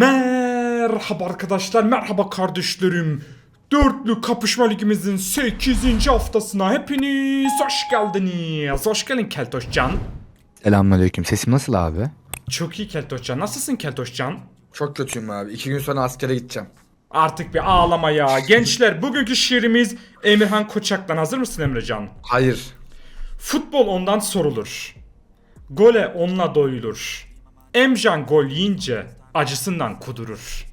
Merhaba arkadaşlar, merhaba kardeşlerim. Dörtlü Kapışma Ligimizin 8. haftasına hepiniz hoş geldiniz. Hoş geldin Keltoşcan. Selamünaleyküm. Sesim nasıl abi? Çok iyi Keltoşcan. Nasılsın Keltoşcan? Çok kötüyüm abi. İki gün sonra askere gideceğim. Artık bir ağlama ya. Gençler bugünkü şiirimiz Emirhan Koçak'tan. Hazır mısın Emrecan? Hayır. Futbol ondan sorulur. Gole onunla doyulur. Emcan gol yiyince acısından kudurur.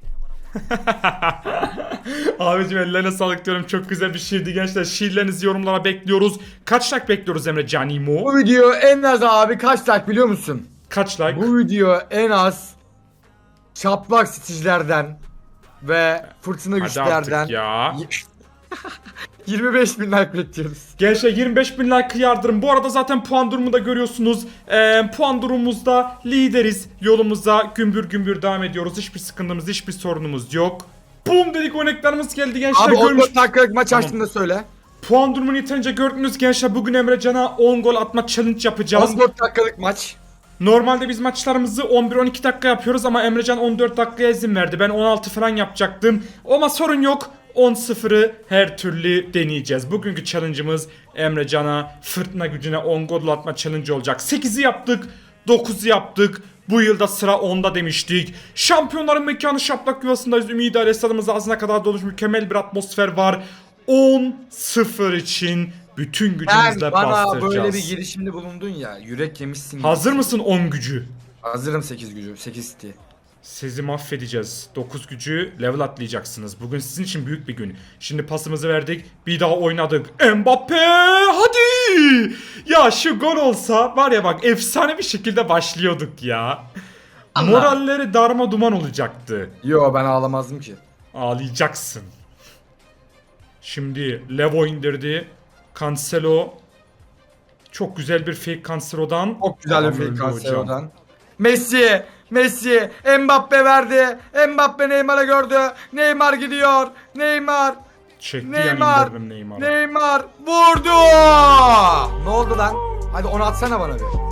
Abicim ellerine sağlık diyorum. Çok güzel bir şiirdi gençler. Şiirlerinizi yorumlara bekliyoruz. Kaç like bekliyoruz Emre Canimo? Bu video en az abi kaç like biliyor musun? Kaç like? Bu video en az çaplak stijlerden ve fırtına Hadi güçlerden artık ya. 25 bin like bekliyoruz. Gençler 25 bin like yardırın. Bu arada zaten puan durumunu da görüyorsunuz. Ee, puan durumumuzda lideriz. Yolumuza gümbür gümbür devam ediyoruz. Hiçbir sıkıntımız, hiçbir sorunumuz yok. Bum dedik örneklerimiz geldi gençler. Abi görmüş. 14 dakikalık maç Tamam. açtığında söyle. Puan durumunu yeterince gördünüz gençler. Bugün Emre Can'a 10 gol atma challenge yapacağız. 14 dakikalık maç. Normalde biz maçlarımızı 11-12 dakika yapıyoruz ama Emrecan 14 dakikaya izin verdi. Ben 16 falan yapacaktım. Ama sorun yok. 10-0'ı her türlü deneyeceğiz. Bugünkü challenge'ımız Emrecan'a fırtına gücüne 10 gol atma challenge olacak. 8'i yaptık, 9'u yaptık. Bu yılda sıra 10'da demiştik. Şampiyonların mekanı şaplak yuvasındayız. Ümidi aile stadımız ağzına kadar doluş mükemmel bir atmosfer var. 10-0 için bütün gücümüzle bana bastıracağız. böyle bir girişimde bulundun ya. Yürek yemişsin. Hazır mısın 10 gücü? Hazırım 8 gücü. 8 city. Sizi mahvedeceğiz. 9 gücü level atlayacaksınız. Bugün sizin için büyük bir gün. Şimdi pasımızı verdik. Bir daha oynadık. Mbappe hadi. Ya şu gol olsa var ya bak efsane bir şekilde başlıyorduk ya. Ama- Moralleri darma duman olacaktı. Yo ben ağlamazdım ki. Ağlayacaksın. Şimdi Levo indirdi. Cancelo. Çok güzel bir fake Cancelo'dan. Çok güzel bir fake. Cancelo'dan. Messi, Messi, Mbappe verdi. Mbappe Neymar'ı gördü. Neymar gidiyor. Neymar, Çekti Neymar, Neymar'ı. Neymar vurdu. Ne oldu lan? Hadi onu atsana bana bir.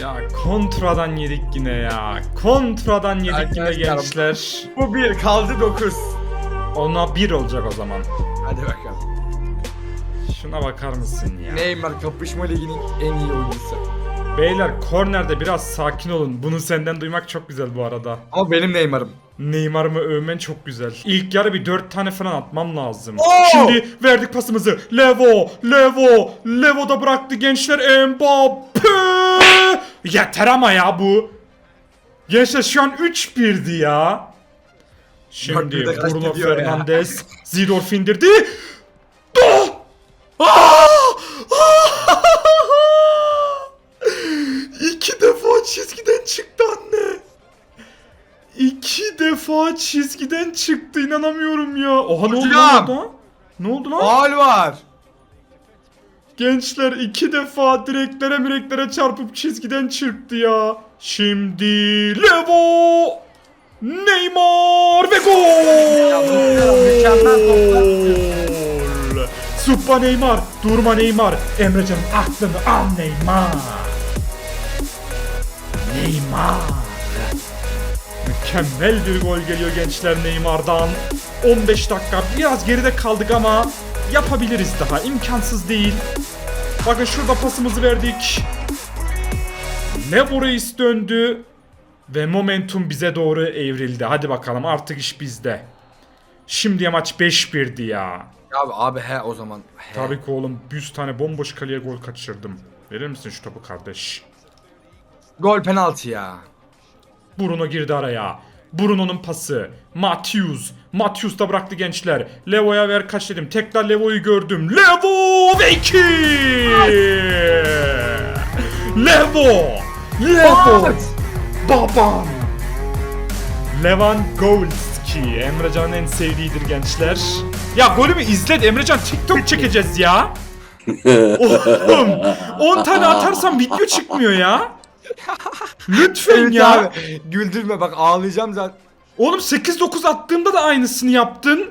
Ya kontradan yedik yine ya. Kontradan yedik yine gençler. Bu bir kaldı 9. Ona bir olacak o zaman. Hadi bakalım. Şuna bakar mısın ya? Neymar kapışma liginin en iyi oyuncusu. Beyler kornerde biraz sakin olun. Bunu senden duymak çok güzel bu arada. Ama benim Neymar'ım. Neymar'ımı övmen çok güzel. İlk yarı bir 4 tane falan atmam lazım. Oo! Şimdi verdik pasımızı. Levo, Levo, Levo da bıraktı gençler. Mbappe! Yeter ama ya bu. Gençler şu an 3-1'di ya. Şimdi Bruno. Fernandes Zidorf indirdi. Ah! Ah! İki defa çizgiden çıktı anne. İki defa çizgiden çıktı inanamıyorum ya. Oha ne oldu lan Hocam! orada? Ne oldu lan? Faul var. Gençler iki defa direklere mireklere çarpıp çizgiden çıktı ya. Şimdi Levo Neymar ve Ya bu mükemmel gol. Suppa Neymar, durma Neymar. Emrecan'ın aklını al Neymar. Neymar. Mükemmel bir gol geliyor gençler Neymar'dan. 15 dakika biraz geride kaldık ama yapabiliriz daha. imkansız değil. Bakın şurada pasımızı verdik. Levo Reis döndü. Ve momentum bize doğru evrildi. Hadi bakalım artık iş bizde. Şimdiye maç 5-1'di ya. Abi abi he o zaman. He. Tabii ki oğlum 100 tane bomboş kaleye gol kaçırdım. Verir misin şu topu kardeş? Gol penaltı ya. Bruno girdi araya. Bruno'nun pası. Matthews. Matthews da bıraktı gençler. Levo'ya ver kaç dedim. Tekrar Levo'yu gördüm. Levo ve iki. Levo. Levo. Babam. Levan Golski. Emrecan'ın en sevdiğidir gençler. Ya golümü izlet Emrecan TikTok çekeceğiz ya. Oğlum 10 tane atarsam video çıkmıyor ya. Lütfen Evet ya. abi. Güldürme bak ağlayacağım zaten. Oğlum 8-9 attığımda da aynısını yaptın.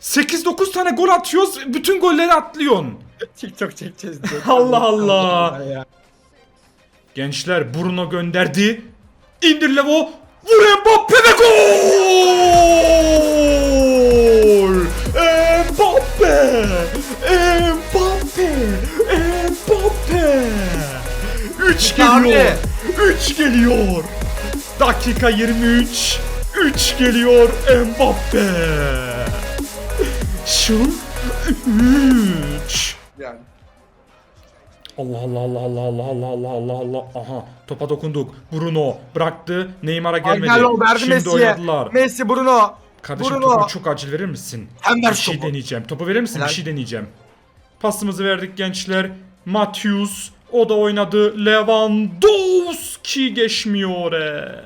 8-9 tane gol atıyoruz. Bütün golleri atlıyorsun. TikTok çekeceğiz diye. Allah Allah. Ya. Gençler Bruno gönderdi. İndir Levo. Vur Mbappe ve gol! 3 geliyor. 3 geliyor. Dakika 23. 3 geliyor Mbappe. Şun 3. Yani. Allah Allah Allah Allah Allah Allah Allah Allah Allah aha topa dokunduk Bruno bıraktı Neymar'a gelmedi Agnello verdi şimdi Messi'ye. oynadılar Messi Bruno. kardeşim Bruno. topu çok acil verir misin Sen ver bir şey topu. deneyeceğim topu verir misin Helal. bir şey deneyeceğim pasımızı verdik gençler Matius o da oynadı Lewandowski geçmiyor e.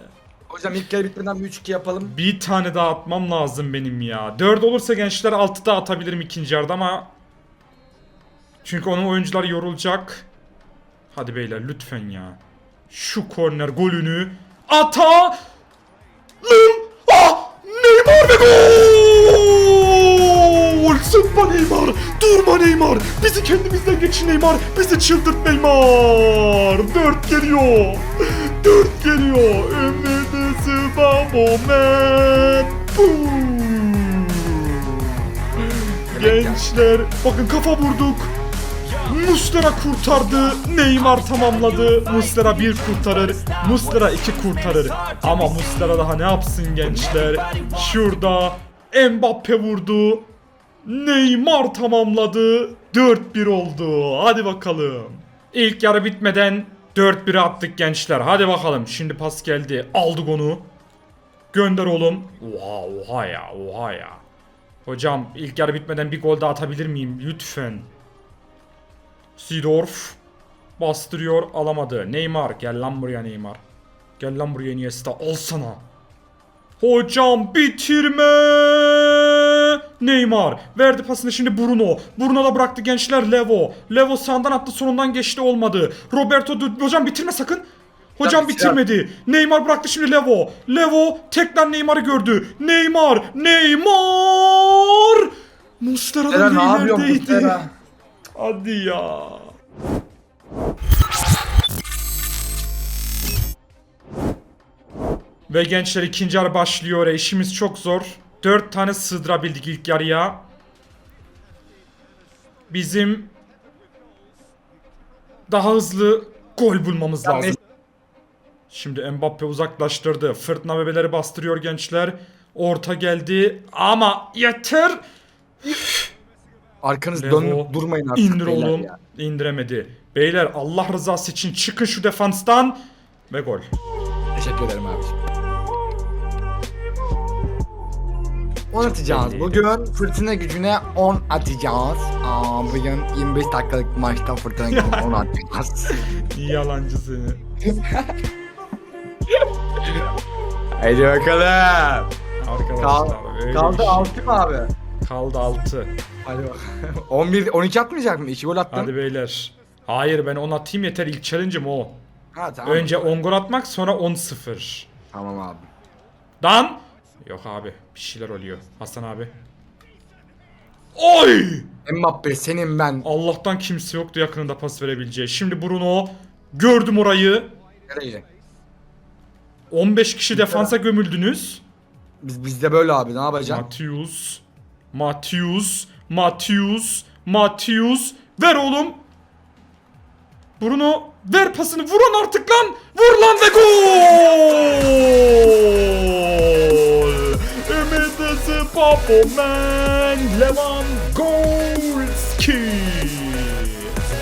Hocam ilk kere bitmeden bir 3-2 yapalım. bir tane daha atmam lazım benim ya 4 olursa gençler 6 da atabilirim ikinci yarıda ama çünkü onun oyuncular yorulacak Hadi beyler lütfen ya. Şu korner golünü ata Ah! Neymar ve gol! Zıpla Neymar! Durma Neymar! Bizi kendimizden geçin Neymar! Bizi çıldırt Neymar! Dört geliyor! Dört geliyor! Ümidi sıva moment! Boom! Gençler bakın kafa vurduk. Muslera kurtardı. Neymar tamamladı. Muslera bir kurtarır. Muslera iki kurtarır. Ama Muslera daha ne yapsın gençler? Şurada Mbappe vurdu. Neymar tamamladı. 4-1 oldu. Hadi bakalım. İlk yarı bitmeden 4-1'e attık gençler. Hadi bakalım. Şimdi pas geldi. Aldık onu. Gönder oğlum. Oha oha ya oha ya. Hocam ilk yarı bitmeden bir gol daha atabilir miyim? Lütfen. Seedorf bastırıyor alamadı. Neymar gel lan buraya Neymar. Gel lan buraya Iniesta al sana. Hocam bitirme. Neymar verdi pasını şimdi Bruno. Bruno da bıraktı gençler Levo. Levo sağdan attı sonundan geçti olmadı. Roberto hocam bitirme sakın. Hocam Ya, bitirmedi. Neymar bıraktı şimdi Levo. Levo tekrar Neymar'ı gördü. Neymar, Neymar. Muslera da Muslera ne yapıyor ilerideydi. Muslera? Hadi ya. Ve gençler ikinci yarı başlıyor. İşimiz çok zor. Dört tane sığdırabildik ilk yarıya. Bizim daha hızlı gol bulmamız Ya lazım. Şimdi Mbappe uzaklaştırdı. Fırtına bebeleri bastırıyor gençler. Orta geldi ama yeter. Arkanız Levo, durmayın artık. İndir oğlum. ya. İndiremedi. Beyler Allah rızası için çıkın şu defanstan. Ve gol. Teşekkür ederim abiciğim. 10 atacağız. Bugün fırtına gücüne 10 atacağız. Aa, bugün 25 dakikalık maçta fırtına gücüne 10 atacağız. Yalancı seni. Haydi bakalım. Arkadaşlar öyle Kaldı bir şey. 6 mı abi? Kaldı 6. Hadi bakalım. 11 12 atmayacak mı? 2 gol attın. Hadi beyler. Hayır ben 10 atayım yeter ilk challenge'ım o. Ha, tamam. Önce 10 gol atmak sonra 10-0. Tamam abi. Dan. Yok abi bir şeyler oluyor. Hasan abi. Oy! Mbappe senin ben. Allah'tan kimse yoktu yakınında pas verebileceği. Şimdi Bruno. Gördüm orayı. Nereye? 15 kişi defansa gömüldünüz. Biz bizde böyle abi ne yapacaksın? Matius. Matius. Matius. Matius. Ver oğlum. Bruno ver pasını vuran artık lan. Vur lan ve gol. Ümidisi Papo Man. Lewandowski.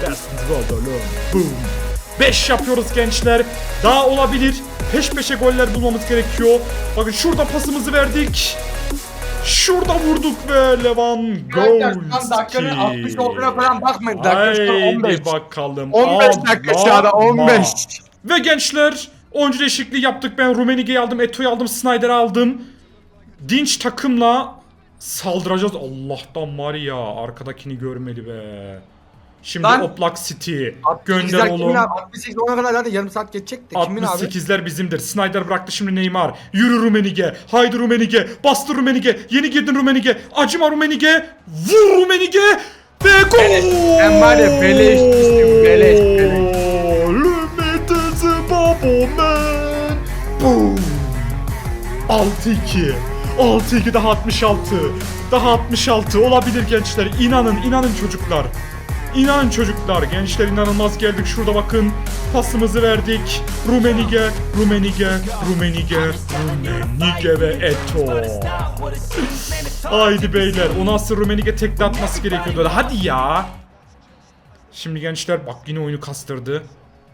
Best goal oğlum. Boom. 5 yapıyoruz gençler. Daha olabilir. Peş peşe goller bulmamız gerekiyor. Bakın şurada pasımızı verdik. Şurada vurduk ve Lewandowski. dakikanın 60 olduğuna falan bakmayın. Dakika şu an Haydi 15. bakalım. 15 dakika Allah çağda 15. Allah. Ve gençler oyuncu değişikliği yaptık. Ben Rummenigge'yi aldım, Eto'yu aldım, Snyder'ı aldım. Dinç takımla saldıracağız. Allah'tan var ya arkadakini görmedi be. Şimdi Lan. Oplak City. 68'ler Gönder oğlum. abi? 68 ona kadar zaten yarım saat geçecek de kimin abi? 68'ler bizimdir. Snyder bıraktı şimdi Neymar. Yürü Rumenige. Haydi Rumenige. Bastır Rumenige. Yeni girdin Rumenige. Acıma Rumenige. Vur Rumenige. Ve gol! Sen var ya beleş, beleş. Limited babo man. Boom. 6-2. 6-2 daha 66. Daha 66 olabilir gençler. İnanın, inanın çocuklar. İnanın çocuklar. Gençler inanılmaz geldik. Şurada bakın. Pasımızı verdik. Rumenige, Rumenige, Rumenige, Rumenige ve Eto. Haydi beyler. O nasıl Rumenige tekte atması gerekiyordu. Hadi ya. Şimdi gençler bak yine oyunu kastırdı.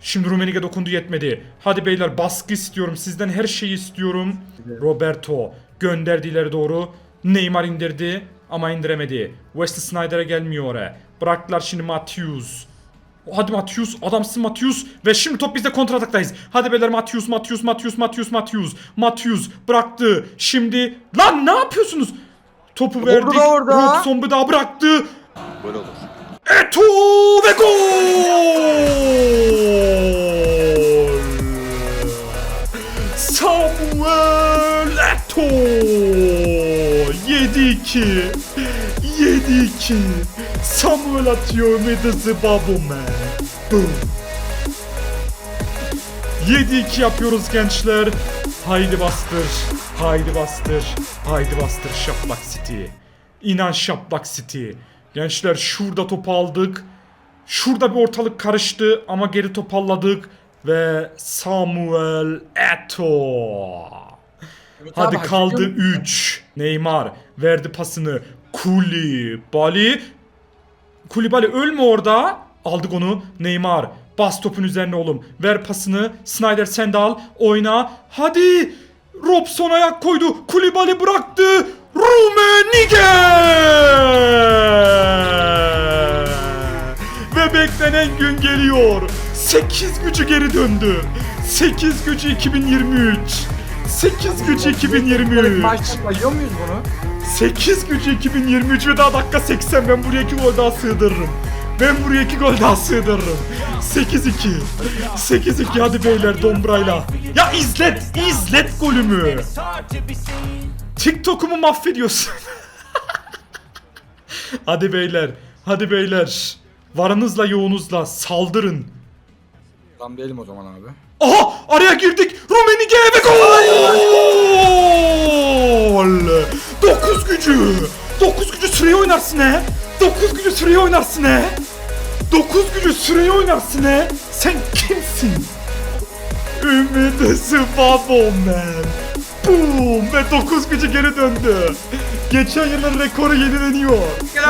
Şimdi Rumenige dokundu yetmedi. Hadi beyler baskı istiyorum. Sizden her şeyi istiyorum. Roberto gönderdi ileri doğru. Neymar indirdi ama indiremedi. Wesley Snyder'e gelmiyor oraya. Bıraktılar şimdi Matthews. Hadi Matthews, adamsın Matthews ve şimdi top bizde kontrataktayız. Hadi beyler Matthews, Matthews, Matthews, Matthews, Matthews. Matthews bıraktı. Şimdi lan ne yapıyorsunuz? Topu verdik. da orada. Robson bir daha bıraktı. Gol olur. Eto ve gol! Samuel Eto! 7-2. 7-2. Samuel atıyor Medası Babume. Boom. 7-2 yapıyoruz gençler. Haydi bastır. Haydi bastır. Haydi bastır Şaplak City. İnan Şaplak City. Gençler şurada topu aldık. Şurada bir ortalık karıştı ama geri toparladık. Ve Samuel Eto. Hadi abi, kaldı hakikaten- 3. Neymar verdi pasını. Kulibali. Kulibali ölme orada. Aldık onu. Neymar. Bas topun üzerine oğlum. Ver pasını. Snyder sen de al. Oyna. Hadi. Robson ayak koydu. Kulibali bıraktı. Rumenige. Ve beklenen gün geliyor. 8 gücü geri döndü. 8 gücü 2023. 8 gücü 2023. Maçta yiyor muyuz bunu? 8 gücü 2023 ve daha dakika 80 ben buraya 2 gol daha sığdırırım. Ben buraya 2 gol daha sığdırırım. 8-2. 8-2 hadi beyler dombrayla. Ya izlet, izlet golümü. TikTok'umu mahvediyorsun. hadi beyler, hadi beyler. Varınızla yoğunuzla saldırın. Tam diyelim o zaman abi. Aha araya girdik. Rumenige ve gol. 9 gücü. 9 gücü süreyi oynarsın he. 9 gücü süreyi oynarsın he. 9 gücü süreyi oynarsın he. Sen kimsin? Ümidi Sıfabo man. Boom ve 9 gücü geri döndü. Geçen yılın rekoru yenileniyor.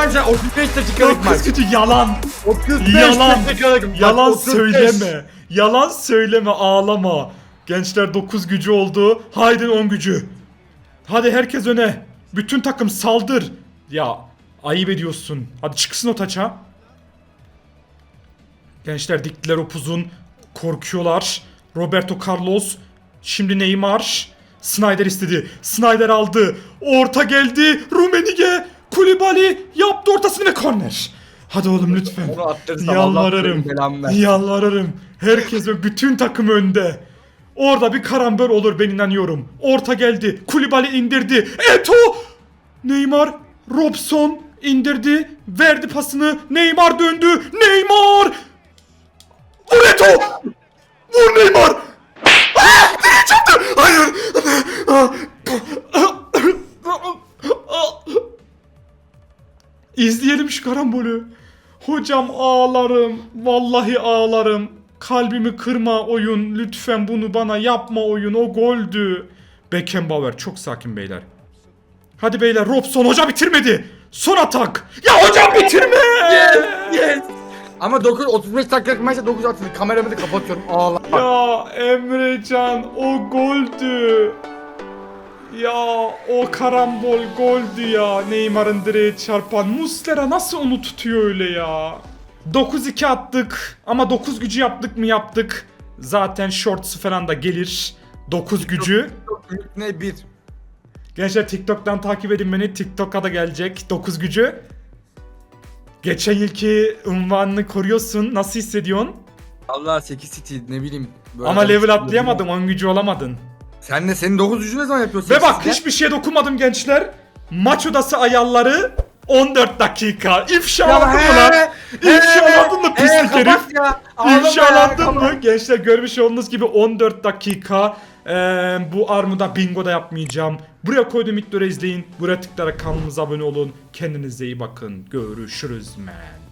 Önce 35 dakikalık 9 maç. gücü yalan. 35 Yalan. dakikalık maç. Yalan 35. söyleme. Yalan söyleme ağlama. Gençler 9 gücü oldu. Haydi 10 gücü. Hadi herkes öne. Bütün takım saldır. Ya ayıp ediyorsun. Hadi çıksın o taça. Gençler diktiler upuzun. Korkuyorlar. Roberto Carlos. Şimdi Neymar. Snyder istedi. Snyder aldı. Orta geldi. Rumenige. Kulibali yaptı ortasını ve korner. Hadi oğlum lütfen. Onu Allah Yalvarırım. Yalvarırım. Herkes ve bütün takım önde. Orada bir karambol olur ben inanıyorum. Orta geldi. Kulibali indirdi. Eto! Neymar, Robson indirdi. Verdi pasını. Neymar döndü. Neymar! Vur Eto! Vur Neymar! Direğe çarptı! Hayır! İzleyelim şu karambolü. Hocam ağlarım. Vallahi ağlarım. Kalbimi kırma oyun. Lütfen bunu bana yapma oyun. O goldü. Beckenbauer çok sakin beyler. Hadi beyler Robson hoca bitirmedi. Son atak. Ya hocam bitirme. Yes, yes. Ama 9 35 dakikalık maçta 9 atıldı. Kameramı da kapatıyorum. Ağla. Ya Emrecan o goldü. Ya o karambol goldü ya. Neymar'ın direğe çarpan. Muslera nasıl onu tutuyor öyle ya? 9-2 attık ama 9 gücü yaptık mı yaptık. Zaten shorts falan da gelir. 9 gücü. Ne bir. Gençler TikTok'tan takip edin beni. TikTok'a da gelecek 9 gücü. Geçen yılki unvanını koruyorsun. Nasıl hissediyorsun? Allah 8 city ne bileyim. böyle Ama canım level atlayamadın. 10 gücü olamadın. Sen de senin 9 gücü ne zaman yapıyorsun? Ve bak hiçbir şeye dokunmadım gençler. Maç odası ayarları 14 dakika. İfşalandın mı lan? he, İfşalandın mı pislik herif? kapat. mı? Gençler görmüş olduğunuz gibi 14 dakika. Ee, bu armuda bingo da yapmayacağım. Buraya koyduğum videoları izleyin. Buraya tıklayarak kanalımıza abone olun. Kendinize iyi bakın. Görüşürüz men.